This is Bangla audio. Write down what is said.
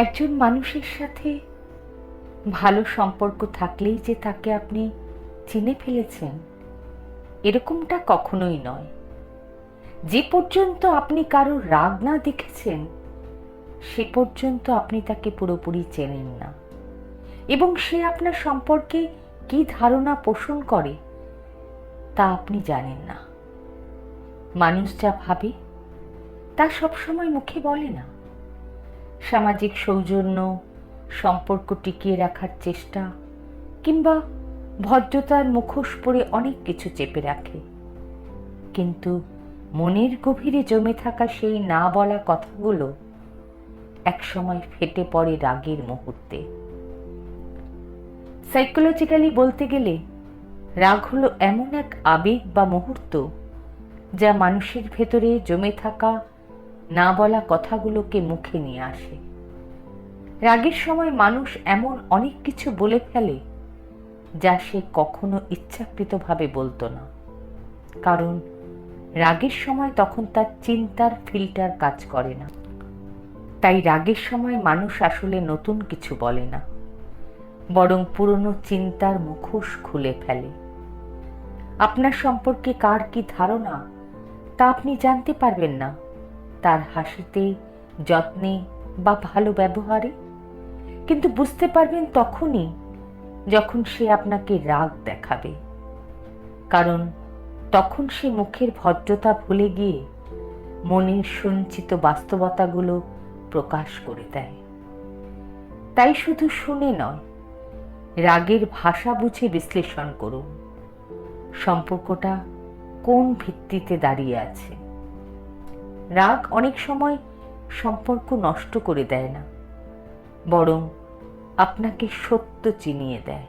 একজন মানুষের সাথে ভালো সম্পর্ক থাকলেই যে তাকে আপনি চিনে ফেলেছেন, এরকমটা কখনোই নয়। যে পর্যন্ত আপনি কারও রাগ না দেখেছেন, সে পর্যন্ত আপনি তাকে পুরোপুরি চেনেন না। এবং সে আপনার সম্পর্কে কি ধারণা পোষণ করে, তা আপনি জানেন না। মানুষ যা ভাবে, তা সবসময় মুখে বলে না। সামাজিক সৌজন্য, সম্পর্ক টিকিয়ে রাখার চেষ্টা, কিংবা ভদ্রতার মুখোশ পরে অনেক কিছু চেপে রাখে। কিন্তু মনের গভীরে জমে থাকা সেই না বলা কথাগুলো একসময় ফেটে পড়ে রাগের মুহূর্তে। সাইকোলজিক্যালি বলতে গেলে, রাগ হলো এমন এক আবেগ বা মুহূর্ত যা মানুষের ভেতরে জমে থাকা না বলা কথাগুলোকে মুখে নিয়ে আসে। রাগের সময় মানুষ এমন অনেক কিছু বলে ফেলে যা সে কখনো ইচ্ছাকৃতভাবে বলতো না। কারণ রাগের সময় তখন তার চিন্তার ফিল্টার কাজ করে না। তাই রাগের সময় মানুষ আসলে নতুন কিছু বলে না, বরং পুরনো চিন্তার মুখোশ খুলে ফেলে। আপনার সম্পর্কে কার কি ধারণা, তা আপনি জানতে পারবেন না। তার হাসিতে, যত্নে বা ভালো ব্যবহারে। কিন্তু বুঝতে পারবেন তখনই যখন সে আপনাকে রাগ দেখাবে। কারণ তখন সে মুখের ভদ্রতা ভুলে গিয়ে মনের সঞ্চিত বাস্তবতাগুলো প্রকাশ করে দেয়। তাই শুধু শুনে নয়, রাগের ভাষা বুঝে বিশ্লেষণ করুন। সম্পর্কটা কোন ভিত্তিতে দাঁড়িয়ে আছে? রাগ অনেক সময় সম্পর্ক নষ্ট করে দেয় না বরং আপনাকে সত্য চিনিয়ে দেয়।